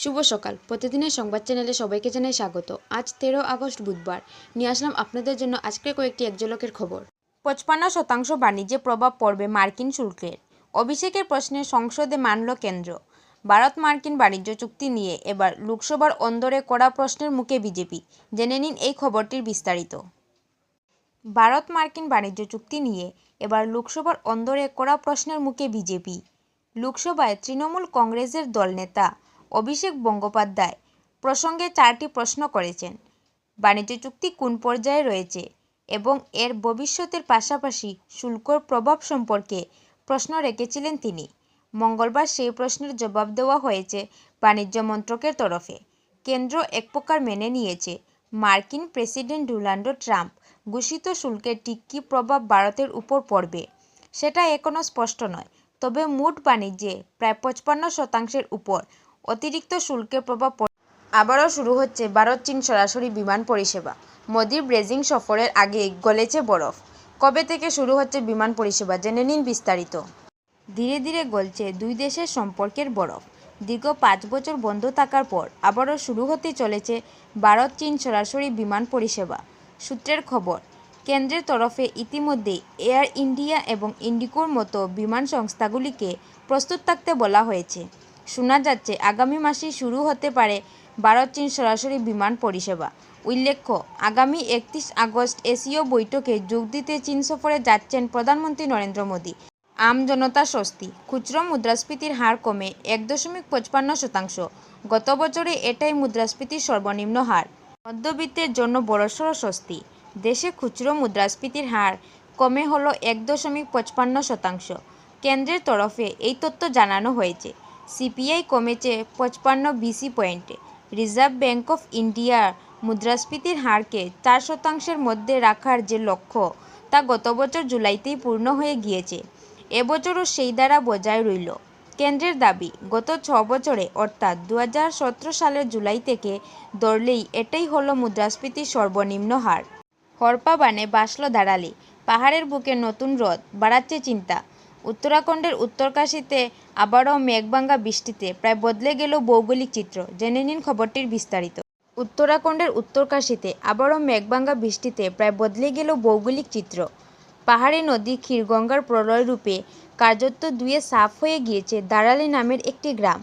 শুভ সকাল। প্রতিদিনের সংবাদ চ্যানেলে সবাইকে জানাই স্বাগত। আজ তেরো আগস্ট বুধবার। নিয়ে আসলাম আপনাদের জন্য আজকের কয়েকটি একজলকের খবর। পঁচপান্ন শতাংশ বাণিজ্যে প্রভাব পড়বে মার্কিন শুল্কের। অভিষেকের প্রশ্নে সংসদে মানল কেন্দ্র। ভারত মার্কিন বাণিজ্য চুক্তি নিয়ে এবার লোকসভার অন্দরে কড়া প্রশ্নের মুখে বিজেপি। জেনে নিন এই খবরটির বিস্তারিত। ভারত মার্কিন বাণিজ্য চুক্তি নিয়ে এবার লোকসভার অন্দরে কড়া প্রশ্নের মুখে বিজেপি। লোকসভায় তৃণমূল কংগ্রেসের দলনেতা অভিষেক বন্দ্যোপাধ্যায় প্রসঙ্গে চারটি প্রশ্ন করেছেন। বাণিজ্য চুক্তি কোন পর্যায়ে রয়েছে এবং এর ভবিষ্যতের পাশাপাশি শুল্কর প্রভাব সম্পর্কে প্রশ্ন রেখেছিলেন তিনি। মঙ্গলবার সেই প্রশ্নের জবাব দেওয়া হয়েছে বাণিজ্য মন্ত্রকের তরফে। কেন্দ্র এক প্রকার মেনে নিয়েছে, মার্কিন প্রেসিডেন্ট ডোনাল্ড ট্রাম্প ঘোষিত শুল্কের ঠিক কী প্রভাব ভারতের উপর পড়বে, সেটা এখনও স্পষ্ট নয়, তবে মোট বাণিজ্যে প্রায় পঁচপান্ন শতাংশের উপর অতিরিক্ত শুল্কের প্রভাব আবারও শুরু হচ্ছে ভারত চীন সরাসরি বিমান পরিষেবা। মোদির ব্রেজিং সফরের আগে গলেছে বরফ। কবে থেকে শুরু হচ্ছে বিমান পরিষেবা জেনে নিন বিস্তারিত। ধীরে ধীরে গলছে দুই দেশের সম্পর্কের বরফ। দীর্ঘ পাঁচ বছর বন্ধ থাকার পর আবারও শুরু হতে চলেছে ভারত চীন সরাসরি বিমান পরিষেবা। সূত্রের খবর, কেন্দ্রের তরফে ইতিমধ্যেই এয়ার ইন্ডিয়া এবং ইন্ডিকোর মতো বিমান সংস্থাগুলিকে প্রস্তুত থাকতে বলা হয়েছে। শোনা যাচ্ছে, আগামী মাসেই শুরু হতে পারে ভারত চীন সরাসরি বিমান পরিষেবা। উল্লেখ্য, আগামী একত্রিশ আগস্ট এশীয় বৈঠকে যোগ দিতে চীন সফরে যাচ্ছেন প্রধানমন্ত্রী নরেন্দ্র মোদী। আম জনতা স্বস্তি, খুচরো মুদ্রাস্ফীতির হার কমে এক দশমিক পঁচপান্ন শতাংশ। গত বছরে এটাই মুদ্রাস্ফীতির সর্বনিম্ন হার। মধ্যবিত্তের জন্য বড়সড় স্বস্তি, দেশে খুচরো মুদ্রাস্ফীতির হার কমে হলো এক দশমিক পঁচপান্ন শতাংশ। কেন্দ্রের তরফে এই তথ্য জানানো হয়েছে। সিপিআই কমেছে পঁচপান্ন বিসি পয়েন্টে। রিজার্ভ ব্যাঙ্ক অফ ইন্ডিয়ার মুদ্রাস্ফীতির হারকে চার শতাংশের মধ্যে রাখার যে লক্ষ্য, তা গত বছর জুলাইতেই পূর্ণ হয়ে গিয়েছে। এবছরও সেই দ্বারা বজায় রইল। কেন্দ্রের দাবি, গত ছ বছরে অর্থাৎ দু হাজার সতেরো সালের জুলাই থেকে ধরলেই এটাই হলো মুদ্রাস্ফীতির সর্বনিম্ন হার। হরপা বানে বাসল দাঁড়ালি। পাহাড়ের বুকে নতুন হ্রদ বাড়াচ্ছে চিন্তা। উত্তরাখণ্ডের উত্তরকাশীতে আবারও মেঘভাঙ্গা বৃষ্টিতে প্রায় বদলে গেল ভৌগোলিক চিত্র। জেনে নিন খবরটির বিস্তারিত। উত্তরাখণ্ডের উত্তরকাশীতে আবারও মেঘভাঙ্গা বৃষ্টিতে প্রায় বদলে গেল ভৌগোলিক চিত্র। পাহাড়ি নদী ক্ষীরগঙ্গার প্রলয় রূপে কার্যত দুয়ে সাফ হয়ে গিয়েছে দারালি নামের একটি গ্রাম।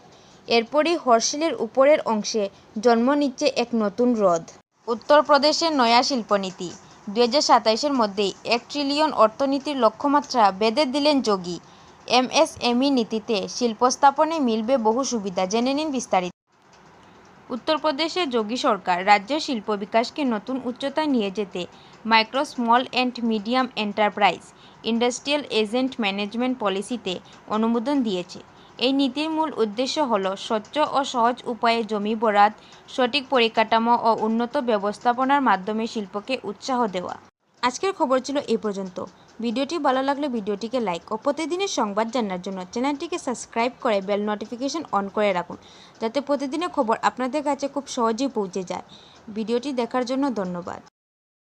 এরপরই হর্ষিলের উপরের অংশে জন্ম নিচ্ছে এক নতুন হ্রদ। উত্তরপ্রদেশের নয়া শিল্পনীতি। দু হাজার মধ্যেই এক ট্রিলিয়ন অর্থনীতির লক্ষ্যমাত্রা বেঁধে দিলেন যোগী। এমএসএমই নীতিতে শিল্প স্থাপনে মিলবে বহু সুবিধা, জেনে নিন বিস্তারিত। উত্তরপ্রদেশে যোগী সরকার রাজ্যের শিল্প বিকাশকে নতুন উচ্চতায় নিয়ে যেতে micro, small and medium enterprise, industrial agent management পলিসিতে অনুমোদন দিয়েছে। এই নীতির মূল উদ্দেশ্য হল স্বচ্ছ ও সহজ উপায়ে জমি বরাদ, সঠিক পরিকাঠামো ও উন্নত ব্যবস্থাপনার মাধ্যমে শিল্পকে উৎসাহ দেওয়া। আজকের খবর ছিল এই পর্যন্ত। ভিডিওটি ভালো লাগলে ভিডিওটিকে লাইক ও প্রতিদিনের সংবাদ জানার জন্য চ্যানেলটিকে সাবস্ক্রাইব করে বেল নোটিফিকেশন অন করে রাখুন, যাতে প্রতিদিনের খবর আপনাদের কাছে খুব সহজেই পৌঁছে যায়। ভিডিওটি দেখার জন্য ধন্যবাদ।